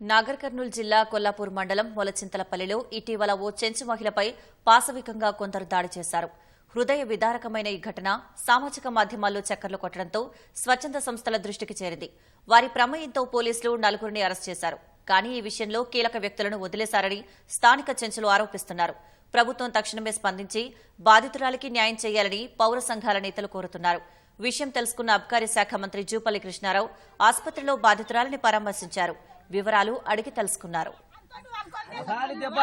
నాగర్ కర్నూలు జిల్లా కొల్లాపూర్ మండలం మొలచింతలపల్లిలో ఇటీవల ఓ చెంచు మహిళపై పాశవికంగా కొందరు దాడి చేశారు. హృదయ విదారకమైన ఈ ఘటన సామాజిక మాధ్యమాల్లో చక్కర్లు కొట్టడంతో స్వచ్ఛంద సంస్థల దృష్టికి చేరింది. వారి ప్రమేయంతో పోలీసులు నలుగురిని అరెస్ట్ చేశారు. కానీ ఈ విషయంలో కీలక వ్యక్తులను వదిలేశారని స్థానిక చెంచులు ఆరోపిస్తున్నారు. ప్రభుత్వం తక్షణమే స్పందించి బాధితురాలికి న్యాయం చేయాలని పౌర సంఘాల నేతలు కోరుతున్నారు. విషయం తెలుసుకున్న అబ్కారీ శాఖ మంత్రి జూపల్లి కృష్ణారావు ఆసుపత్రిలో బాధితురాలిని పరామర్శించారు. వివరాలు అడిగి తెలుసుకున్నారు. ఒకసారి దెబ్బ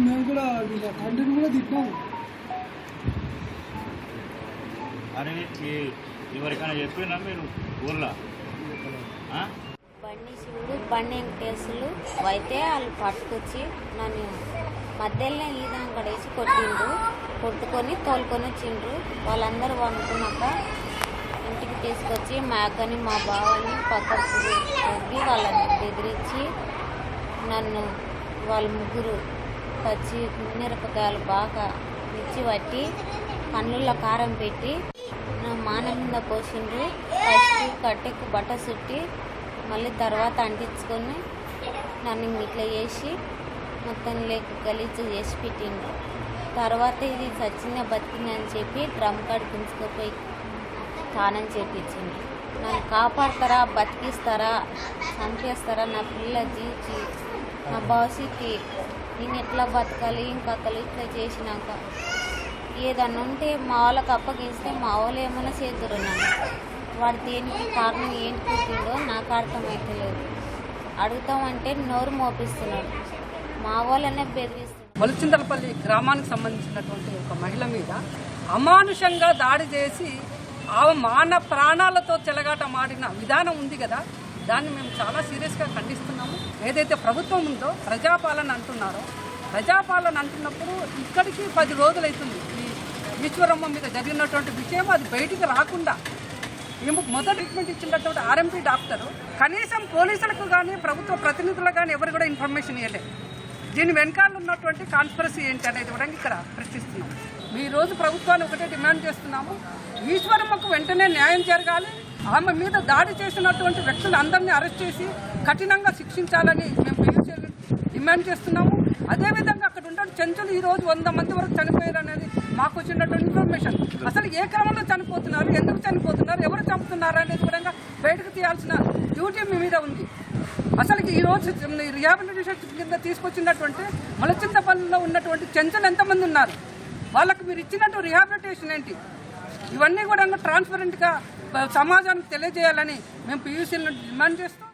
మేము కూడా కూడా ఎవరికైనా చెప్పినా మీరు ఆ? బండి శివుడు బండి వెంకటేశ్వరులు అయితే వాళ్ళు పట్టుకొచ్చి నన్ను మధ్యలోనే ఈదాం కడేసి కొట్టిండ్రు. కొట్టుకొని తోలుకొని వచ్చిండ్రు. వాళ్ళందరూ వండుకున్నాక ఇంటికి తీసుకొచ్చి మా అక్కని మా బావని పక్కకు కొద్ది వాళ్ళని బెదిరించి నన్ను వాళ్ళ ముగ్గురు పచ్చి మిరపకాయలు బాగా మిర్చి పట్టి కన్నుల్లో కారం పెట్టి నా మాన మీద పోసిండ్రు. ఫస్ట్ కట్టెకు బట్ట చుట్టి మళ్ళీ తర్వాత అంటించుకొని నన్ను ఇట్లా చేసి మొత్తం లేక గలీజు చేసి పెట్టిండు. తర్వాత ఇది సచిన బతికిందని అని చెప్పి డ్రమ్ కాడ దించుకుపోయి స్నానం చేపించింది. నన్ను కాపాడతారా బతికిస్తారా చంపేస్తారా నా పిల్ల జీవించి నా భవిష్యత్తు నేను ఎట్లా బతకాలి ఇంకా అతలు ఇట్లా చేసినాక? ఏదన్నా ఉంటే మా వాళ్ళకి అప్పగిస్తే మా వాళ్ళు ఏమైనా చేద్దరు నన్ను. వాడు దేనికి కారణం ఏంటి పుట్టిండో నాకు అర్థమవుతలేదు అడుగుతామంటే నోరు మోపిస్తున్నాడు. మా వాళ్ళనే బెదిరిస్తారు. మొలచింతలపల్లి గ్రామానికి సంబంధించినటువంటి ఒక మహిళ మీద అమానుషంగా దాడి చేసి ఆ మాన ప్రాణాలతో చెలగాట మాడిన విధానం ఉంది కదా దాన్ని మేము చాలా సీరియస్గా ఖండిస్తున్నాము. ఏదైతే ప్రభుత్వం ఉందో ప్రజాపాలన అంటున్నారో ప్రజాపాలన అంటున్నప్పుడు ఇక్కడికి పది రోజులైతుంది. ఈ ఈశ్వరమ్మ మీద జరిగినటువంటి విషయం అది బయటికి రాకుండా మేము మొదటి ట్రీట్మెంట్ ఇచ్చినటువంటి ఆర్ఎంపీ డాక్టర్ కనీసం పోలీసులకు కానీ ప్రభుత్వ ప్రతినిధులకు కానీ ఎవరు కూడా ఇన్ఫర్మేషన్ ఇవ్వలేదు. దీని వెనకాల ఉన్నటువంటి కాన్స్పరసీ ఏంటి అనేది కూడా ఇక్కడ ప్రశ్నిస్తున్నాం. ఈ రోజు ప్రభుత్వాన్ని ఒకటే డిమాండ్ చేస్తున్నాము. ఈశ్వరమ్మకు వెంటనే న్యాయం జరగాలి. ఆమె మీద దాడి చేసినటువంటి వ్యక్తులు అందరినీ అరెస్ట్ చేసి కఠినంగా శిక్షించాలని మేము PUC డిమాండ్ చేస్తున్నాము. అదేవిధంగా అక్కడ ఉన్న చెంచులు ఈ రోజు వంద మంది వరకు చనిపోయారు అనేది మాకు వచ్చినటువంటి ఇన్ఫర్మేషన్ అసలు ఏ క్రమంలో చనిపోతున్నారు? ఎందుకు చనిపోతున్నారు? ఎవరు చంపుతున్నారు? అనేది కూడా బయటకు తీయాల్సిన డ్యూటీ మీ మీద ఉంది. అసలు ఈ రోజు రిహాబిలిటేషన్ కింద తీసుకొచ్చినటువంటి మలచింతపల్లిలో ఉన్నటువంటి చెంచలు ఎంతమంది ఉన్నారు? వాళ్ళకి మీరు ఇచ్చినట్టు రిహాబిలిటేషన్ ఏంటి? ఇవన్నీ కూడా ట్రాన్స్పరెంట్గా సమాజానికి తెలియజేయాలని మేము పీయూసీలను డిమాండ్ చేస్తూ